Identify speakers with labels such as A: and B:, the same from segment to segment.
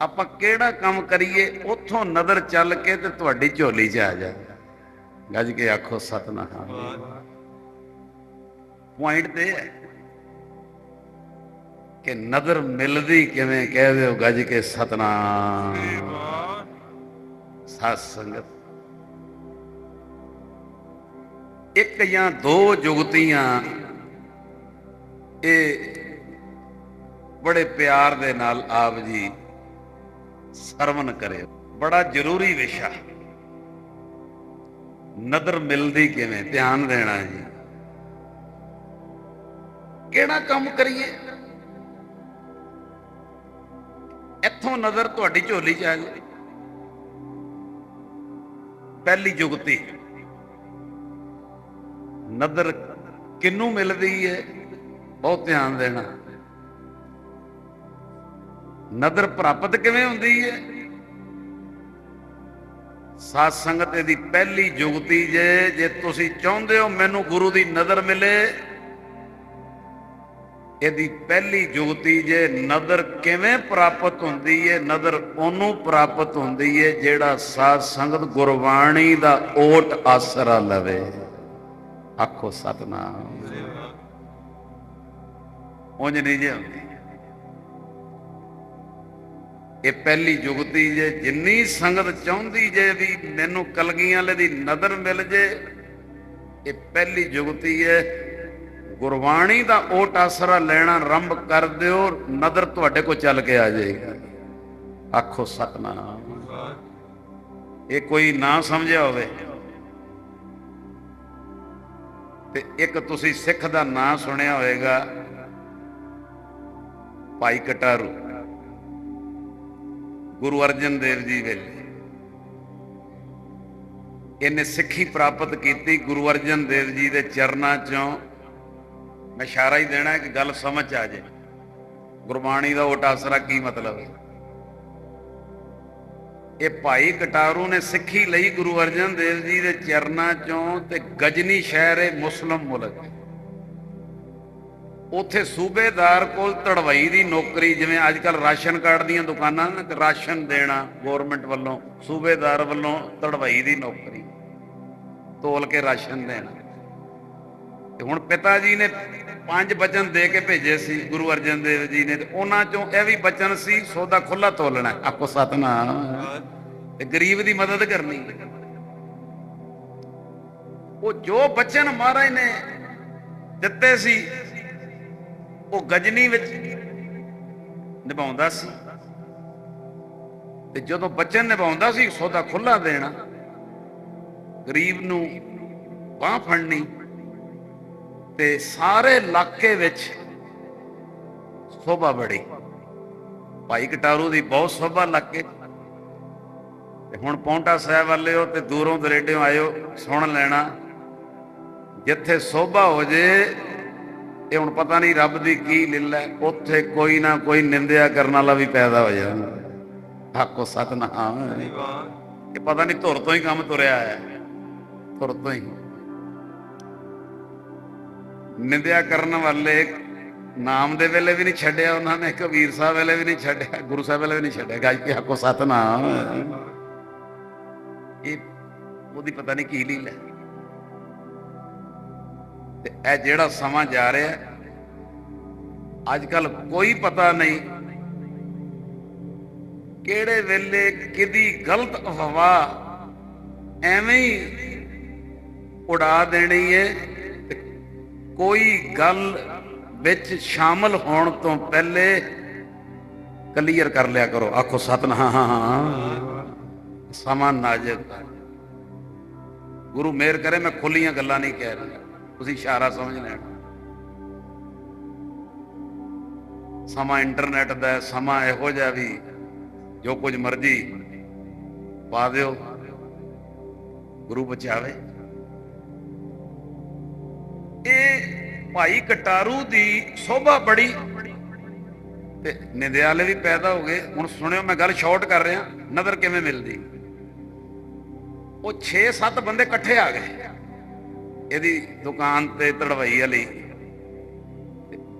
A: ਆਪਾਂ ਕਿਹੜਾ ਕੰਮ ਕਰੀਏ, ਉੱਥੋਂ ਨਜ਼ਰ ਚੱਲ ਕੇ ਤੇ ਤੁਹਾਡੀ ਝੋਲੀ 'ਚ ਆ ਜਾ। ਗੱਜ ਕੇ ਆਖੋ, ਸਤਨਾਮ। ਪੁਆਇੰਟ ਤੇ ਹੈ ਕਿ ਨਜ਼ਰ ਮਿਲਦੀ ਕਿਵੇਂ ਕਹਿ ਦਿਓ ਗੱਜ ਕੇ ਸਤਨਾਮ। ਸਤ ਸੰਗਤ, ਇੱਕ ਜਾਂ ਦੋ ਜੁਗਤੀਆਂ ਇਹ ਬੜੇ ਪਿਆਰ ਦੇ ਨਾਲ ਆਪ ਜੀ ਸਰਵਨ ਕਰੇ। ਬੜਾ ਜ਼ਰੂਰੀ ਵਿਸ਼ਾ। ਨਦਰ ਮਿਲਦੀ ਕਿਵੇਂ? ਧਿਆਨ ਦੇਣਾ ਜੀ। ਕਿਹੜਾ ਕੰਮ ਕਰੀਏ? ਇੱਥੋਂ ਨਜ਼ਰ ਤੁਹਾਡੀ ਝੋਲੀ 'ਚ ਆ ਜਾਏ ਪਹਿਲੀ ਜੁਗਤੀ। ਨਦਰ ਕਿੰਨੂੰ ਮਿਲਦੀ ਹੈ ਬਹੁਤ ਧਿਆਨ ਦੇਣਾ। ਨਦਰ ਪ੍ਰਾਪਤ ਕਿਵੇਂ ਹੁੰਦੀ ਹੈ? ਸਾਧ ਸੰਗਤ ਇਹਦੀ ਪਹਿਲੀ ਜੁਗਤੀ ਜੇ ਜੇ ਤੁਸੀਂ ਚਾਹੁੰਦੇ ਹੋ ਮੈਨੂੰ ਗੁਰੂ ਦੀ ਨਜ਼ਰ ਮਿਲੇ, ਇਹਦੀ ਪਹਿਲੀ ਜੁਗਤੀ ਜੇ ਨਦਰ ਕਿਵੇਂ ਪ੍ਰਾਪਤ ਹੁੰਦੀ ਏ ਨਦਰ ਉਹਨੂੰ ਪ੍ਰਾਪਤ ਹੁੰਦੀ ਹੈ ਜਿਹੜਾ ਸਾਧ ਸੰਗਤ ਗੁਰਬਾਣੀ ਦਾ ਓਟ ਆਸਰਾ ਲਵੇ। ਆਖੋ ਸਤਨਾਮ। ਉਂਝ ਨਹੀਂ ਜੇ ਹੁੰਦੀ। ਇਹ ਪਹਿਲੀ ਜੁਗਤੀ ਜੇ, ਜਿੰਨੀ ਸੰਗਤ ਚਾਹੁੰਦੀ ਜੇ ਵੀ ਮੈਨੂੰ ਕਲਗੀਆਂ ਵਾਲੇ ਦੀ ਨਜ਼ਰ ਮਿਲ ਜੇ, ਇਹ ਪਹਿਲੀ ਜੁਗਤੀ ਹੈ। ਗੁਰਬਾਣੀ ਦਾ ਓਟ ਆਸਰਾ ਲੈਣਾ ਆਰੰਭ ਕਰ ਦਿਓ, ਨਜ਼ਰ ਤੁਹਾਡੇ ਕੋਲ ਚੱਲ ਕੇ ਆ ਜਾਏਗੀ। ਆਖੋ, ਸਤਨਾਮ। ਇਹ ਕੋਈ ਨਾ ਸਮਝਿਆ ਹੋਵੇ। ਤੇ ਇੱਕ ਤੁਸੀਂ ਸਿੱਖ ਦਾ ਨਾਂ ਸੁਣਿਆ ਹੋਵੇਗਾ, ਭਾਈ ਕਟਾਰੂ। ਗੁਰੂ ਅਰਜਨ ਦੇਵ ਜੀ ਵੇਲੇ ਇਹਨੇ ਸਿੱਖੀ ਪ੍ਰਾਪਤ ਕੀਤੀ ਗੁਰੂ ਅਰਜਨ ਦੇਵ ਜੀ ਦੇ ਚਰਨਾਂ ਚੋਂ। ਮੈਂ ਇਸ਼ਾਰਾ ਹੀ ਦੇਣਾ ਕਿ ਗੱਲ ਸਮਝ ਆ ਜੇ। ਗੁਰਬਾਣੀ ਦਾ ਓਟ ਆਸਰਾ ਕੀ ਮਤਲਬ ਹੈ? ਇਹ ਭਾਈ ਕਟਾਰੂ ਨੇ ਸਿੱਖੀ ਲਈ ਗੁਰੂ ਅਰਜਨ ਦੇਵ ਜੀ ਦੇ ਚਰਨਾਂ ਚੋਂ ਤੇ ਗਜਨੀ ਸ਼ਹਿਰ ਹੈ ਮੁਸਲਮ ਮੁਲਕ। ਉੱਥੇ ਸੂਬੇਦਾਰ ਕੋਲ ਤੜਵਈ ਦੀ ਨੌਕਰੀ, ਜਿਵੇਂ ਅੱਜ ਕੱਲ ਰਾਸ਼ਨ ਕਾਰਡ ਦੀਆਂ ਦੁਕਾਨਾਂ ਨੇ, ਤੇ ਰਾਸ਼ਨ ਦੇਣਾ ਗਵਰਨਮੈਂਟ ਵੱਲੋਂ, ਸੂਬੇਦਾਰ ਵੱਲੋਂ ਤੜਵਈ ਦੀ ਨੌਕਰੀ, ਤੋਲ ਕੇ ਰਾਸ਼ਨ ਦੇਣਾ। ਤੇ ਹੁਣ ਪਿਤਾ ਜੀ ਨੇ ਪੰਜ ਬਚਨ ਦੇ ਕੇ ਭੇਜੇ ਸੀ, ਗੁਰੂ ਅਰਜਨ ਦੇਵ ਜੀ ਨੇ, ਤੇ ਉਹਨਾਂ ਚੋਂ ਇਹ ਵੀ ਬਚਨ ਸੀ, ਸੌਦਾ ਖੁੱਲਾ ਤੋਲਣਾ ਆਪੋ ਸਤਨਾਮ। ਤੇ ਗਰੀਬ ਦੀ ਮਦਦ ਕਰਨੀ ਉਹ ਜੋ ਬਚਨ ਮਹਾਰਾਜ ਨੇ ਦਿੱਤੇ ਸੀ ਉਹ ਗਜਨੀ ਵਿੱਚ ਨਿਭਾਉਂਦਾ ਸੀ। ਤੇ ਜਦੋਂ ਬਚਨ ਨਿਭਾਉਂਦਾ ਸੀ, ਸੌਦਾ ਖੁੱਲਾ ਦੇਣਾ। ਗਰੀਬ ਨੂੰ ਬਾਹ ਫੜਨੀ। ਤੇ ਸਾਰੇ ਇਲਾਕੇ ਵਿੱਚ ਸੋਭਾ ਬੜੀ। ਭਾਈ ਕਟਾਰੂ ਦੀ ਬਹੁਤ ਸੋਭਾ ਇਲਾਕੇ। ਤੇ ਹੁਣ ਪੌਂਟਾ ਸਾਹਿਬ ਵਾਲੇ ਹੋ ਤੇ ਦੂਰੋਂ ਦਰੇਡਿਓਂ ਆਇਓ, ਸੁਣ ਲੈਣਾ। ਜਿੱਥੇ ਸੋਭਾ ਹੋ ਜੇ ਇਹ ਹੁਣ ਪਤਾ ਨਹੀਂ ਰੱਬ ਦੀ ਕੀ ਲੀਲਾ ਹੈ, ਉੱਥੇ ਕੋਈ ਨਾ ਕੋਈ ਨਿੰਦਿਆ ਕਰਨ ਵਾਲਾ ਵੀ ਪੈਦਾ ਹੋ ਜਾਂਦਾ। ਹਾਕੋ ਸਤਨਾਮ ਇਹ ਪਤਾ ਨਹੀਂ ਧੁਰ ਤੋਂ ਹੀ ਕੰਮ ਤੁਰਿਆ ਹੈ। ਧੁਰ ਤੋਂ ਹੀ। ਨਿੰਦਿਆ ਕਰਨ ਵਾਲੇ ਨਾਮ ਦੇ ਵੇਲੇ ਵੀ ਨਹੀਂ ਛੱਡਿਆ ਉਹਨਾਂ ਨੇ। ਕਬੀਰ ਸਾਹਿਬ ਵੇਲੇ ਵੀ ਨਹੀਂ ਛੱਡਿਆ ਗੁਰੂ ਸਾਹਿਬ ਵੇਲੇ ਵੀ ਨਹੀਂ ਛੱਡਿਆ। ਗੱਜ ਕੇ ਹੱਕੋ ਸਤਨਾਮ ਇਹ ਉਹਦੀ ਪਤਾ ਨਹੀਂ ਕੀ ਲੀਲਾ ਹੈ। ਤੇ ਇਹ ਜਿਹੜਾ ਸਮਾਂ ਜਾ ਰਿਹਾ ਅੱਜ ਕੱਲ ਕੋਈ ਪਤਾ ਨਹੀਂ ਕਿਹੜੇ ਵੇਲੇ ਕਿਦੀ ਗਲਤ ਅਫਵਾਹ ਐਵੇਂ ਹੀ ਉਡਾ ਦੇਣੀ ਏ ਕੋਈ ਗੱਲ ਵਿੱਚ ਸ਼ਾਮਲ ਹੋਣ ਤੋਂ ਪਹਿਲੇ ਕਲੀਅਰ ਕਰ ਲਿਆ ਕਰੋ। ਆਖੋ ਸਤਨਾਮ। ਸਮਾਂ ਨਾਜ਼ੁਕ। ਗੁਰੂ ਮੇਰ ਕਰੇ, ਮੈਂ ਖੁੱਲੀਆਂ ਗੱਲਾਂ ਨਹੀਂ ਕਹਿ ਰਿਹਾ। ਤੁਸੀਂ ਇਸ਼ਾਰਾ ਸਮਝ ਲੈਣਾ ਸਮਾਂ ਇੰਟਰਨੈਟ ਦਾ ਸਮਾਂ ਇਹੋ ਜਿਹਾ ਵੀ ਜੋ ਕੁਝ ਮਰਜ਼ੀ ਪਾ ਦਿਓ, ਗੁਰੂ ਬਚਾਵੇ। ਇਹ ਭਾਈ ਕਟਾਰੂ ਦੀ ਸੋਭਾ ਬੜੀ ਤੇ ਨਿੰਦਿਆਲੇ ਵੀ ਪੈਦਾ ਹੋ ਗਏ। ਹੁਣ ਸੁਣਿਓ, ਮੈਂ ਗੱਲ ਸ਼ਾਰਟ ਕਰ ਰਿਹਾ, ਨਜ਼ਰ ਕਿਵੇਂ ਮਿਲਦੀ? ਉਹ 6-7 ਬੰਦੇ ਇਕੱਠੇ ਆ ਗਏ। ਇਹਦੀ ਦੁਕਾਨ ਤੇ ਤੜਵਾਈ ਵਾਲੀ।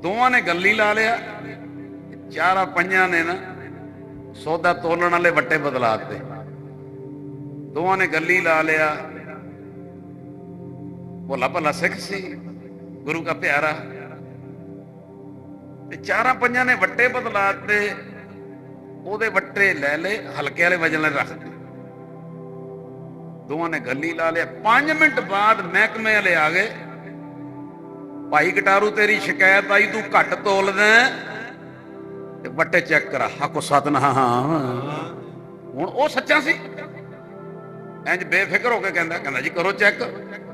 A: ਦੋਵਾਂ ਨੇ ਗੱਲੀ ਲਾ ਲਿਆ। ਚਾਰਾਂ ਪੰਜਾਂ ਨੇ ਨਾ, ਸੌਦਾ ਤੋਲਣ ਵਾਲੇ ਵੱਟੇ ਬਦਲਾਤੇ ਦੋਵਾਂ ਨੇ ਗੱਲੀ ਲਾ ਲਿਆ। ਭੋਲਾ ਭਲਾ ਸਿੱਖ ਸੀ, ਗੁਰੂ ਦਾ ਪਿਆਰਾ। ਤੇ ਚਾਰਾਂ ਪੰਜਾਂ ਨੇ ਵੱਟੇ ਬਦਲਾ ਬਦਲਾਤੇ ਉਹਦੇ ਵੱਟੇ ਲੈ ਲਏ, ਹਲਕੇ ਵਾਲੇ ਵਜਨ ਨਾਲ ਰੱਖ ਦਿੱਤੇ। ਦੋਵਾਂ ਨੇ ਗੱਲੀ ਲਾ ਲਿਆ। 5 ਮਿੰਟ ਬਾਅਦ ਮਹਿਕਮੇ ਵਾਲੇ ਆ ਗਏ। ਭਾਈ ਕਟਾਰੂ, ਤੇਰੀ ਸ਼ਿਕਾਇਤ ਆਈ, ਤੂੰ ਘੱਟ ਤੋਲਦਾ ਹੈ। ਤੇ ਵੱਟੇ ਚੈੱਕ ਕਰਾ, ਹਾਕੋ ਸਤਨਾਮ। ਹੁਣ ਉਹ ਸੱਚਾ ਸੀ। ਇੰਜ ਬੇਫਿਕਰ ਹੋ ਕੇ ਕਹਿੰਦਾ ਕਹਿੰਦਾ ਜੀ ਕਰੋ ਚੈੱਕ।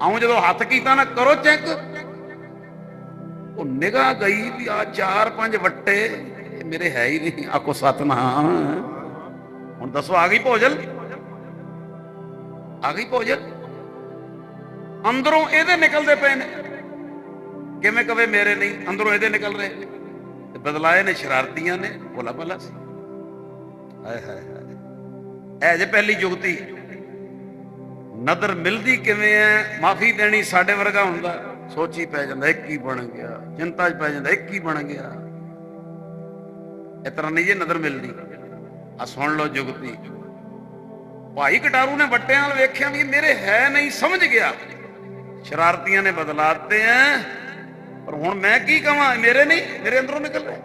A: ਆਉਂ ਜਦੋਂ ਹੱਥ ਕੀਤਾ ਨਾ, ਕਰੋ ਚੈੱਕ। ਉਹ ਨਿਗਾਹ ਗਈ ਵੀ ਆ ਚਾਰ ਪੰਜ ਵੱਟੇ ਮੇਰੇ ਹੈ ਹੀ ਨਹੀਂ। ਆਕੋ ਸਤਨਾਮ। ਹੁਣ ਦੱਸੋ, ਆ ਗਈ ਭੋਜਨ? ਆ ਗਈ ਭੋਜਲ ਅੰਦਰੋਂ ਇਹਦੇ ਨਿਕਲਦੇ ਪਏ ਨੇ। ਕਿਵੇਂ ਕਵੇ ਮੇਰੇ ਨਹੀਂ, ਅੰਦਰੋਂ ਇਹਦੇ ਨਿਕਲ ਰਹੇ ਤੇ ਬਦਲਾਏ ਨੇ ਸ਼ਰਾਰਤੀਆਂ ਨੇ, ਭੋਲਾ ਭਲਾ ਸੀ। ਹਾਏ ਹਾਏ ਹਾਏ। ਐ ਜੇ ਪਹਿਲੀ ਜੁਗਤੀ ਨਦਰ ਮਿਲਦੀ ਕਿਵੇਂ ਐ, ਮਾਫੀ ਦੇਣੀ ਸਾਡੇ ਵਰਗਾ ਹੁੰਦਾ। ਸੋਚੀ ਪੈ ਜਾਂਦਾ, ਇੱਕ ਹੀ ਬਣ ਗਿਆ। ਚਿੰਤਾ 'ਚ ਪੈ ਜਾਂਦਾ, ਇੱਕ ਹੀ ਬਣ ਗਿਆ। ਇਸ ਤਰ੍ਹਾਂ ਨਹੀਂ ਜੇ ਨਦਰ ਮਿਲਦੀ। ਆ ਸੁਣ ਲਓ ਜੁਗਤੀ ਭਾਈ ਕਟਾਰੂ ਨੇ ਵੱਟਿਆਂ ਨਾਲ ਵੇਖਿਆ ਵੀ ਮੇਰੇ ਹੈ ਨਹੀਂ, ਸਮਝ ਗਿਆ। ਸ਼ਰਾਰਤੀਆਂ ਨੇ ਬਦਲਾਤੇ ਐ। ਪਰ ਹੁਣ ਮੈਂ ਕੀ ਕਵਾਂ? ਮੇਰੇ ਨਹੀਂ, ਮੇਰੇ ਅੰਦਰੋਂ ਨਿਕਲ ਰਿਹਾ।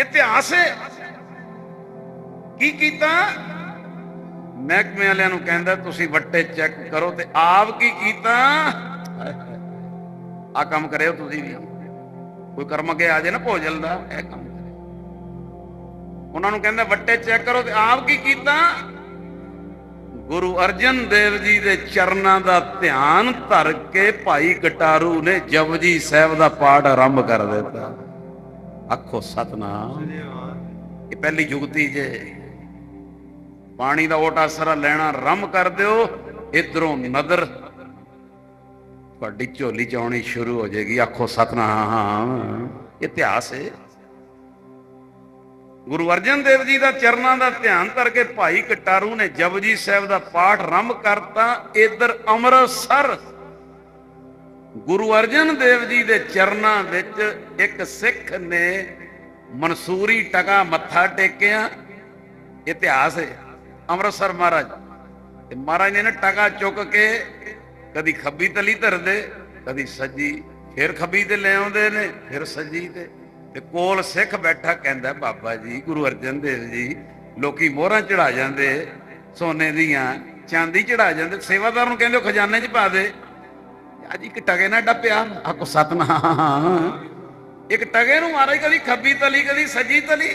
A: ਇਤਿਹਾਸ ਹੈ ਕੀ ਕੀਤਾ? ਮਹਿਕਮੇ ਵਾਲਿਆਂ ਨੂੰ ਕਹਿੰਦਾ, ਤੁਸੀਂ ਵੱਟੇ ਚੈੱਕ ਕਰੋ ਤੇ ਆਪ ਕੀ ਕੀਤਾ? ਆ ਕੰਮ ਕਰਿਓ ਤੁਸੀਂ ਵੀ। ਕੋਈ ਕਰਮ ਅੱਗੇ ਆ ਜੇ ਨਾ ਭੋਜਲ ਦਾ, ਇਹ ਕੰਮ ਕਰੇ ਉਹਨਾਂ ਨੂੰ ਕਹਿੰਦਾ, ਵੱਟੇ ਚੈੱਕ ਕਰੋ ਤੇ ਆਪ ਕੀ ਕੀਤਾ? ਗੁਰੂ ਅਰਜਨ ਦੇਵ ਜੀ ਦੇ ਚਰਨਾਂ ਦਾ ਧਿਆਨ ਧਰ ਕੇ ਭਾਈ ਕਟਾਰੂ ਨੇ ਜਪਜੀ ਸਾਹਿਬ ਦਾ ਪਾਠ ਆਰੰਭ ਕਰ ਦਿੱਤਾ। ਆਖੋ ਸਤਨਾਮ। ਇਹ ਪਹਿਲੀ ਯੁਗਤੀ ਜੇ। ਪਾਣੀ ਦਾ ਓਟਾ ਸਰਾ ਲੈਣਾ ਰਮ ਕਰ ਦਿਓ। ਇਧਰੋਂ ਨਦਰ ਤੁਹਾਡੀ ਝੋਲੀ ਚ ਆਉਣੀ ਸ਼ੁਰੂ ਹੋ ਜਾਏਗੀ। ਆਖੋ ਸਤਨਾਮ। ਇਤਿਹਾਸ ਹੈ ਗੁਰੂ ਅਰਜਨ ਦੇਵ ਜੀ ਦਾ ਚਰਨਾਂ ਦਾ ਧਿਆਨ ਕਰਕੇ ਭਾਈ ਕਟਾਰੂ ਨੇ ਜਪਜੀ ਸਾਹਿਬ ਦਾ ਪਾਠ ਆਰੰਭ ਕਰਤਾ, ਇਧਰ ਅੰਮ੍ਰਿਤਸਰ। ਗੁਰੂ ਅਰਜਨ ਦੇਵ ਜੀ ਦੇ ਚਰਨਾਂ ਵਿੱਚ ਇੱਕ ਸਿੱਖ ਨੇ ਮਨਸੂਰੀ ਟਕਾ ਮੱਥਾ ਟੇਕਿਆ। ਇਤਿਹਾਸ ਹੈ। ਅੰਮ੍ਰਿਤਸਰ ਮਹਾਰਾਜ, ਤੇ ਮਹਾਰਾਜ ਨੇ ਨਾ ਟਕਾ ਚੁੱਕ ਕੇ ਕਦੀ ਖੱਬੀ ਤਲੀ ਧਰਦੇ, ਕਦੀ ਸੱਜੀ, ਫਿਰ ਖੱਬੀ ਤੇ ਲੈ ਆਉਂਦੇ ਨੇ, ਫਿਰ ਸੱਜੀ ਤੇ। ਤੇ ਕੋਲ ਸਿੱਖ ਬੈਠਾ ਕਹਿੰਦਾ, ਬਾਬਾ ਜੀ, ਗੁਰੂ ਅਰਜਨ ਦੇਵ ਜੀ, ਲੋਕੀ ਮੋਹਰਾਂ ਚੜਾ ਜਾਂਦੇ, ਸੋਨੇ ਦੀਆਂ ਚਾਂਦੀ ਚੜਾ ਜਾਂਦੇ, ਸੇਵਾਦਾਰ ਨੂੰ ਕਹਿੰਦੇ ਖਜ਼ਾਨੇ 'ਚ ਪਾ ਦੇ। ਅੱਜ ਇੱਕ ਟਗੇ ਨਾਲ ਡੱਪਿਆ ਆਕੋ ਸਤਨਾਮ। ਇੱਕ ਟਗੇ ਨੂੰ ਮਹਾਰਾਜ ਕਦੀ ਖੱਬੀ ਤਲੀ, ਕਦੀ ਸੱਜੀ ਤਲੀ।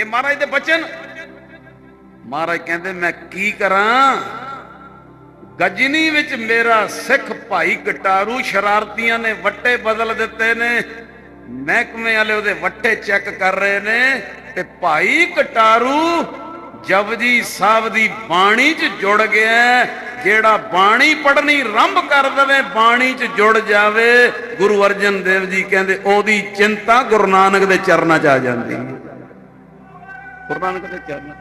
A: ਇਹ ਮਹਾਰਾਜ ਦੇ ਬਚਨ। ਮਹਾਰਾਜ ਕਹਿੰਦੇ, ਮੈਂ ਕੀ ਕਰਾਂ? ਗਜਨੀ ਵਿੱਚ ਮੇਰਾ ਸਿੱਖ ਭਾਈ ਕਟਾਰੂ ਸ਼ਰਾਰਤੀਆਂ ਨੇ ਵੱਟੇ ਬਦਲ ਦਿੱਤੇ ਨੇ। ਮਹਿਕਮੇ ਵਾਲੇ ਉਹਦੇ ਵੱਟੇ ਚੈੱਕ ਕਰ ਰਹੇ ਨੇ ਤੇ ਭਾਈ ਕਟਾਰੂ ਜਪਜੀ ਸਾਹਿਬ ਦੀ ਬਾਣੀ 'ਚ ਜੁੜ ਗਿਆ ਜਿਹੜਾ ਬਾਣੀ ਪੜਨੀ ਰੰਭ ਕਰ ਦੇਵੇ, ਬਾਣੀ 'ਚ ਜੁੜ ਜਾਵੇ, ਗੁਰੂ ਅਰਜਨ ਦੇਵ ਜੀ ਕਹਿੰਦੇ ਉਹਦੀ ਚਿੰਤਾ ਗੁਰੂ ਨਾਨਕ ਦੇ ਚਰਨਾਂ 'ਚ ਆ ਜਾਂਦੀ ਹੈ। ਗੁਰੂ ਨਾਨਕ ਦੇ ਚਰਨਾਂ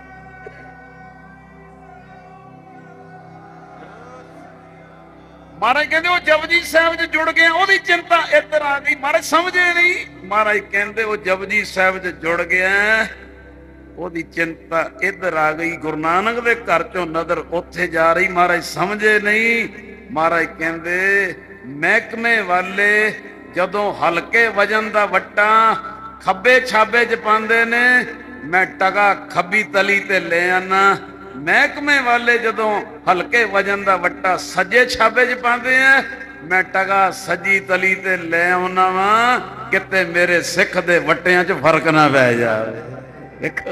A: ਮਹਾਰਾਜ ਕਹਿੰਦੇ ਉਹ ਜਪਜੀ ਸਾਹਿਬ 'ਚ ਜੁੜ ਗਿਆ ਉਹਦੀ ਚਿੰਤਾ ਇੱਧਰ ਆ ਗਈ ਮਹਾਰਾਜ ਸਮਝੇ ਨਹੀਂ। ਮਹਾਰਾਜ ਕਹਿੰਦੇ ਉਹ ਜਪਜੀ ਸਾਹਿਬ 'ਚ ਜੁੜ ਗਿਆ ਉਹਦੀ ਚਿੰਤਾ ਇੱਧਰ ਆ ਗਈ, ਗੁਰੂ ਨਾਨਕ ਦੇ ਘਰ 'ਚੋਂ ਨਜ਼ਰ ਉੱਥੇ ਜਾ ਰਹੀ, ਮਹਾਰਾਜ ਸਮਝੇ ਨਹੀਂ। ਮਹਾਰਾਜ ਕਹਿੰਦੇ, ਮਹਿਕਮੇ ਵਾਲੇ ਜਦੋਂ ਹਲਕੇ ਵਜਨ ਦਾ ਵੱਟਾ ਖੱਬੇ ਛਾਬੇ 'ਚ ਪਾਉਂਦੇ ਨੇ, ਮੈਂ ਟਗਾ ਖੱਬੀ ਤਲੀ ਤੇ ਲੈ ਆਣਾ ਮਹਿਕਮੇ ਵਾਲੇ ਜਦੋਂ ਹਲਕੇ ਵਜਨ ਦਾ ਵੱਟਾ ਸੱਜੇ ਛਾਬੇ 'ਚ ਪਾਉਂਦੇ ਆ, ਮੈਂ ਟਗਾ ਸੱਜੀ ਤਲੀ ਤੇ ਲੈ ਆਉਣਾ ਵਾਂ, ਕਿਤੇ ਮੇਰੇ ਸਿੱਖ ਦੇ ਵੱਟਿਆਂ 'ਚ ਫ਼ਰਕ ਨਾ ਪੈ ਜਾਵੇ। ਦੇਖੋ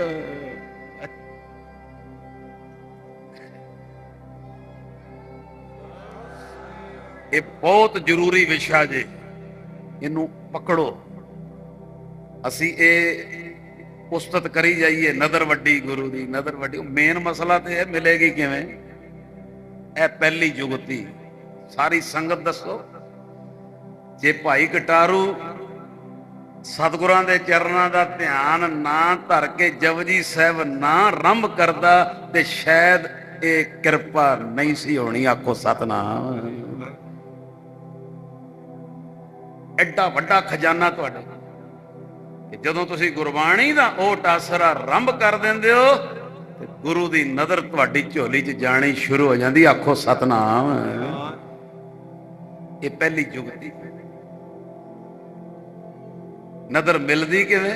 A: ਇਹ ਬਹੁਤ ਜ਼ਰੂਰੀ ਵਿਸ਼ਾ ਜੇ, ਇਹਨੂੰ ਪਕੜੋ। ਅਸੀਂ ਇਹ ਉਸਤਤ ਕਰੀ ਜਾਈਏ, ਨਦਰ ਵੱਡੀ ਗੁਰੂ ਦੀ, ਨਦਰ ਵੱਡੀ। ਮੇਨ ਮਸਲਾ ਤੇ ਇਹ ਮਿਲੇਗੀ ਕਿਵੇਂ? ਇਹ ਪਹਿਲੀ ਜੁਗਤੀ ਸਾਰੀ ਸੰਗਤ ਦੱਸੋ। ਜੇ ਭਾਈ ਕਟਾਰੂ ਸਤਿਗੁਰਾਂ ਦੇ ਚਰਨਾਂ ਦਾ ਧਿਆਨ ਨਾ ਧਰ ਕੇ ਜਪਜੀ ਸਾਹਿਬ ਨਾ ਰੰਭ ਕਰਦਾ, ਤੇ ਸ਼ਾਇਦ ਇਹ ਕਿਰਪਾ ਨਹੀਂ ਸੀ ਹੋਣੀ। ਆਖੋ ਸਤਨਾਮ। ਐਡਾ ਵੱਡਾ ਖਜ਼ਾਨਾ ਤੁਹਾਡਾ ਕਿ ਜਦੋਂ ਤੁਸੀਂ ਗੁਰਬਾਣੀ ਦਾ ਓਟ ਆਸਰਾ ਆਰੰਭ ਕਰ ਦਿੰਦੇ ਹੋ, ਤੇ ਗੁਰੂ ਦੀ ਨਜ਼ਰ ਤੁਹਾਡੀ ਝੋਲੀ 'ਚ ਜਾਣੀ ਸ਼ੁਰੂ ਹੋ ਜਾਂਦੀ, ਆਖੋ ਸਤਨਾਮ। ਇਹ ਪਹਿਲੀ ਜੁਗਤੀ ਨਜ਼ਰ ਮਿਲਦੀ ਕਿਵੇਂ?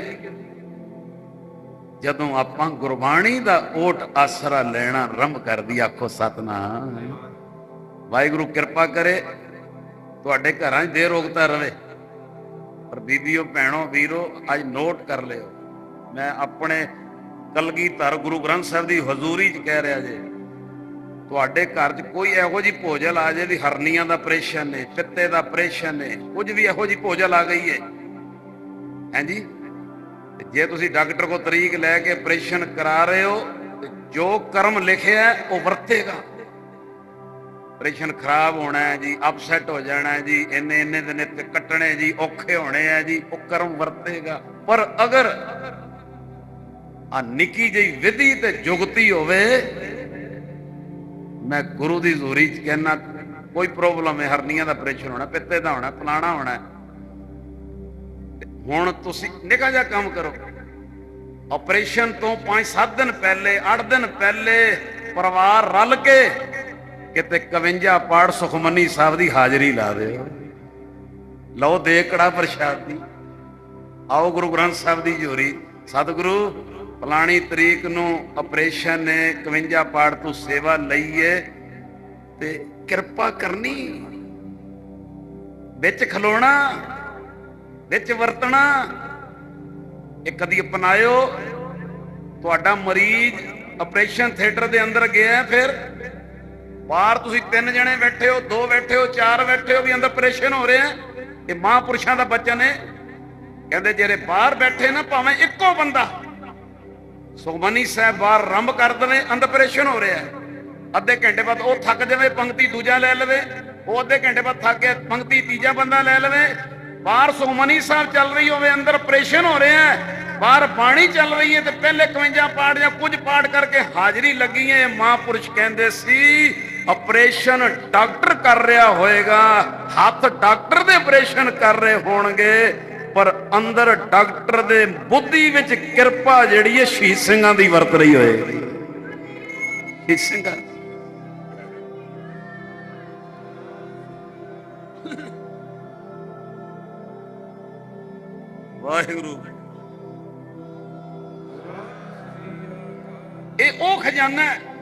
A: ਜਦੋਂ ਆਪਾਂ ਗੁਰਬਾਣੀ ਦਾ ਓਟ ਆਸਰਾ ਲੈਣਾ ਆਰੰਭ ਕਰਦੀ ਆਖੋ ਸਤਨਾਮ। ਵਾਹਿਗੁਰੂ ਕਿਰਪਾ ਕਰੇ, ਤੁਹਾਡੇ ਘਰਾਂ 'ਚ ਦੇਰ ਰੋਗਤਾ ਰਵੇ। ਪਰ ਬੀਬੀਓ, ਭੈਣੋ, ਵੀਰੋ, ਅੱਜ ਨੋਟ ਕਰ ਲਿਓ। ਮੈਂ ਆਪਣੇ ਕਲਗੀਧਰ ਗੁਰੂ ਗ੍ਰੰਥ ਸਾਹਿਬ ਦੀ ਹਜ਼ੂਰੀ 'ਚ ਕਹਿ ਰਿਹਾ ਜੇ, ਤੁਹਾਡੇ ਘਰ 'ਚ ਕੋਈ ਇਹੋ ਜੀ ਭੋਜਲ ਆ ਜੇ ਵੀ ਹਰਨੀਆਂ ਦਾ ਆਪਰੇਸ਼ਨ ਨੇ ਪਿੱਤੇ ਦਾ ਆਪਰੇਸ਼ਨ ਨੇ ਕੁਝ ਵੀ ਇਹੋ ਜੀ ਭੋਜਲ ਆ ਗਈ ਏ। ਹਾਂਜੀ ਜੇ? ਤੁਸੀਂ ਡਾਕਟਰ ਕੋ ਤਰੀਕ ਲੈ ਕੇ ਆਪਰੇਸ਼ਨ ਕਰਾ ਰਹੇ ਹੋ ਜੋ ਕਰਮ ਲਿਖਿਆ ਉਹ ਵਰਤੇਗਾ। ਆਪਰੇਸ਼ਨ ਖਰਾਬ ਹੋਣਾ ਹੈ ਜੀ ਅਪਸੈਟ ਹੋ ਜਾਣਾ ਹੈ ਜੀ, ਇੰਨੇ ਇੰਨੇ ਦਿਨ ਤੇ ਕੱਟਣੇ ਜੀ, ਔਖੇ ਹੋਣੇ ਆ ਜੀ, ਉਹ ਕਰਮ ਵਰਤੇਗਾ। ਪਰ ਅਗਰ ਆ ਨਿੱਕੀ ਜਿਹੀ ਵਿਧੀ ਤੇ ਜੁਗਤੀ ਹੋਵੇ, ਮੈਂ ਗੁਰੂ ਦੀ ਜ਼ੋਰੀ ਚ ਕਹਿਣਾ ਕੋਈ ਪ੍ਰੋਬਲਮ ਹੈ, ਹਰਨੀਆਂ ਦਾ ਆਪਰੇਸ਼ਨ ਹੋਣਾ, ਪਿੱਤੇ ਦਾ ਹੋਣਾ, ਫਲਾਣਾ ਹੋਣਾ ਹੁਣ ਤੁਸੀਂ ਨਿਕਾ ਜਿਹਾ ਕੰਮ ਕਰੋ। ਆਪਰੇਸ਼ਨ ਤੋਂ 5-7 ਦਿਨ ਪਹਿਲੇ 8 ਦਿਨ ਪਹਿਲੇ ਪਰਿਵਾਰ ਰਲ ਕੇ ਕਿਤੇ 51 ਪਾੜ ਸੁਖਮਨੀ ਸਾਹਿਬ ਦੀ ਹਾਜ਼ਰੀ ਲਾ ਦਿਓ। ਲਓ ਦੇ ਕੜਾ ਪ੍ਰਸ਼ਾਦ ਆਓ ਗੁਰੂ ਗ੍ਰੰਥ ਸਾਹਿਬ ਦੀ ਜੋਰੀ। ਸਤਿਗੁਰੂ, ਫਲਾਣੀ ਤਰੀਕ ਨੂੰ ਆਪਰੇਸ਼ਨ ਨੇ 51 ਪਾੜ ਤੋਂ ਸੇਵਾ ਲਈਏ ਤੇ ਕਿਰਪਾ ਕਰਨੀ। ਵਿੱਚ ਖਲੋਣਾ, ਵਿੱਚ ਵਰਤਣਾ, ਇਹ ਕਦੀ ਅਪਣਾਇਓ। ਤੁਹਾਡਾ ਮਰੀਜ਼ ਆਪਰੇਸ਼ਨ ਥੀਏਟਰ ਦੇ ਅੰਦਰ ਗਿਆ ਫਿਰ। ਬਾਹਰ ਤੁਸੀਂ ਤਿੰਨ ਜਣੇ ਬੈਠੇ ਹੋ, ਦੋ ਬੈਠੇ ਹੋ, ਚਾਰ ਬੈਠੇ ਹੋ ਵੀ ਅੰਦਰ ਆਪਰੇਸ਼ਨ ਹੋ ਰਿਹਾ ਇਹ ਮਹਾਂਪੁਰਸ਼ਾਂ ਦਾ ਬਚਨ ਹੈ। ਕਹਿੰਦੇ ਜਿਹੜੇ ਬਾਹਰ ਬੈਠੇ ਨਾ, ਭਾਵੇਂ ਇੱਕੋ ਬੰਦਾ, ਸੁਖਮਨੀ ਸਾਹਿਬ ਬਾਹਰ ਆਰੰਭ ਕਰ ਦਵੇ, ਅੰਦਰ ਆਪਰੇਸ਼ਨ ਹੋ ਰਿਹਾ ਅੱਧੇ ਘੰਟੇ ਬਾਅਦ ਉਹ ਥੱਕ ਜਾਵੇ, ਪੰਕਤੀ ਦੂਜਾ ਲੈ ਲਵੇ। ਉਹ ਅੱਧੇ ਘੰਟੇ ਬਾਅਦ ਥੱਕ ਗਿਆ, ਪੰਕਤੀ ਤੀਜਾ ਬੰਦਾ ਲੈ ਲਵੇ। ਬਾਹਰ ਸੁਖਮਨੀ ਸਾਹਿਬ ਚੱਲ ਰਹੀ ਹੋਵੇ, ਅੰਦਰ ਆਪਰੇਸ਼ਨ ਹੋ ਰਿਹਾ ਬਾਹਰ ਬਾਣੀ ਚੱਲ ਰਹੀ ਹੈ ਤੇ ਪਹਿਲੇ 51 ਪਾਠ ਜਾਂ ਕੁਝ ਪਾਠ ਕਰਕੇ ਹਾਜ਼ਰੀ ਲੱਗੀ ਹੈ। ਇਹ ਮਹਾਂਪੁਰਸ਼ ਕਹਿੰਦੇ ਸੀ ਆਪਰੇਸ਼ਨ ਡਾਕਟਰ ਕਰ ਰਿਹਾ ਹੋਏਗਾ, ਹੱਥ ਡਾਕਟਰ ਦੇ ਆਪਰੇਸ਼ਨ ਕਰ ਰਹੇ ਹੋਣਗੇ, ਪਰ ਅੰਦਰ ਡਾਕਟਰ ਦੇ ਬੁੱਧੀ ਵਿੱਚ ਕਿਰਪਾ ਜਿਹੜੀ ਹੈ ਸ਼ਹੀਦ ਸਿੰਘਾਂ ਦੀ ਵਰਤ ਰਹੀ ਹੋਏਗੀ ਸ਼ਹੀਦ ਸਿੰਘਾਂ। ਵਾਹਿਗੁਰੂ। ਇਹ ਉਹ ਖਜ਼ਾਨਾ ਹੈ